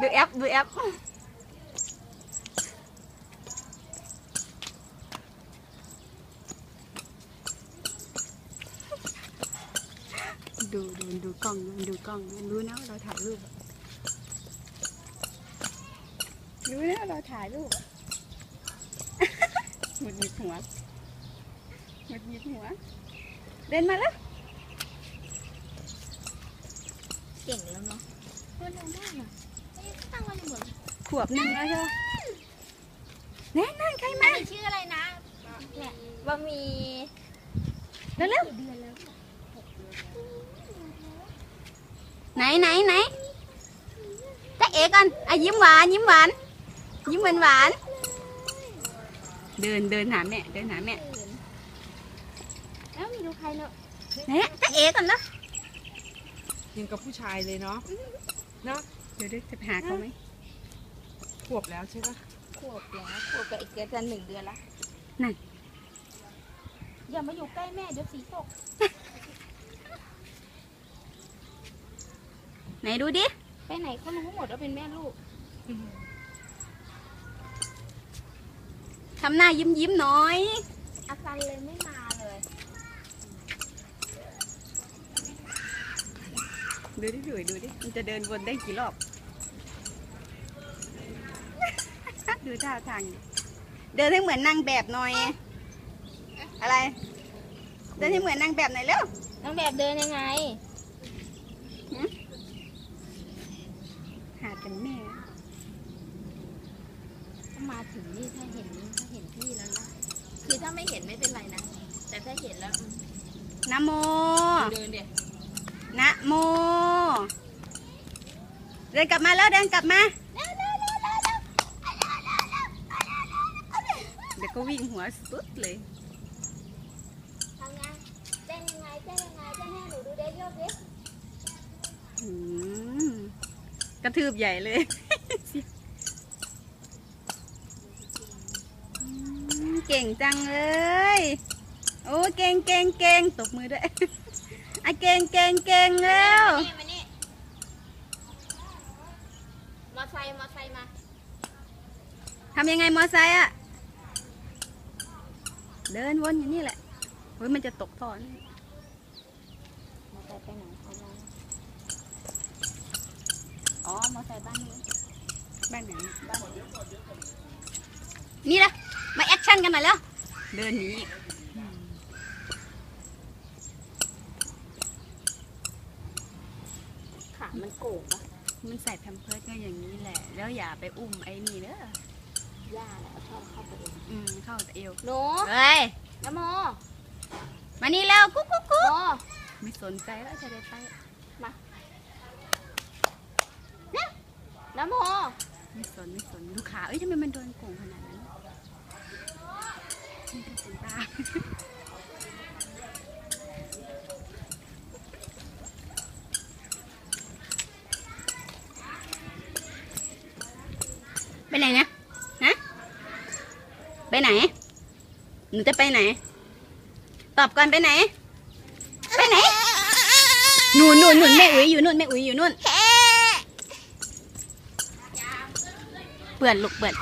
ดูแอปดูแอปดูดูดูกล้องมันดูกล้องมันรู้นะว่าเราถ่ายรูปอะรู้นะว่าเราถ่ายรูปอะหงุดหงิดหัวหงุดหงิดหัว เดินมาแล้วเก่งแล้วเนาะเพื่อนเร็วมากอะเอ้ยตั้งไว้เหมือน ข วบหนึ่งแล้วใช่ไหมแน่นั่นใครมาอันนี้ชื่ออะไรนะเนี่ยบะหมี่เร็วเร็วกี่เดือนแล้วไหนไหนไหนจ๊ะเอ๋กันอะยิ้มหวานยิ้มหวานยิ้มหวานหวานเดินเดินหาแม่เดินหาแม่แล้วมีดูใครเนอะไหนจ๊ะเอ๋กันนะยังกับผู้ชายเลยเนาะเนาะเดี๋ยวเดี๋ยวจะไปหาเขาไหม ขวบแล้วใช่ปะขวบแล้วขวบกับอีกเดือนหนึ่งเดือนละนั่นอย่ามาอยู่ใกล้แม่เดี๋ยวสีตก ไหนดูดิ ไปไหนเขารู้หมดว่าเป็นแม่ลูกทำหน้ายิ้มยิ้มหน่อย อาการเลยไม่มาเลยดูดิดูดิดูดิ มันจะเดินวนได้กี่รอบ ดูท่าทางดิเดินให้เหมือนนางแบบหน่อย อะไร เดินให้เหมือนนางแบบหน่อยเร็วน้องแบบเดินยังไง หาแต่แม่ถ้ามาถึงนี่ถ้าเห็นถ้าเห็นพี่แล้วนะคือถ้าไม่เห็นไม่เป็นไรนะ แต่ถ้าเห็นแล้วอืมนะโม เดินเดี๋ยวนะโม เดินกลับมาแล้วเดินกลับมา เดี๋ยวก็วิ่งหัวสุดเลยทำไงเต้นยังไงเต้นยังไงเต้นให้หนูดูเด้โยกดิอืมกระทืบใหญ่เลยอืมเก่งจังเลย โอ้เก่งเก่งเก่งตบมือด้วยอะเก่งเก่งเก่งแล้วนี่มานี่มอไซค์มอไซค์มาทำยังไงมอไซค์อะ เดินวนอยู่นี่แหละเฮ้ยมันจะตกท่อนี่มอไซค์ไปไหนเขาลงอ๋อมอไซค์บ้านนี้บ้านไหนบ้านนี่ละมาแอคชั่นกันหน่อยแล้ว เดินหนีอีกขามันโก่งปะมันใส่แพมเพิร์ดก็อย่างนี้แหละ แล้วอย่าไปอุ้มไอ้นี่เด้อ ย่าแหละชอบเข้าไปเองอืมเข้าแต่เอวหนูเฮ้ยน้ำโมมานี่แล้วกุ๊กกุ๊กกุ๊กโมไม่สนใจแล้วจะได้ไปน้ำโมไม่สนไม่สนดูขาเอ้ยทำไมมันโดนโก่งขนาดนั้นนี่ก็ถึงตาไปไหนเนี่ยฮะ ไปไหน หนูจะไปไหน ตอบก่อนไปไหน ไปไหนหนูนนู่นนู่นแม่อุ๋ยอยู่นู่นแม่อุ๋ยอยู่นู่น เปื่อนลูกเปื่อน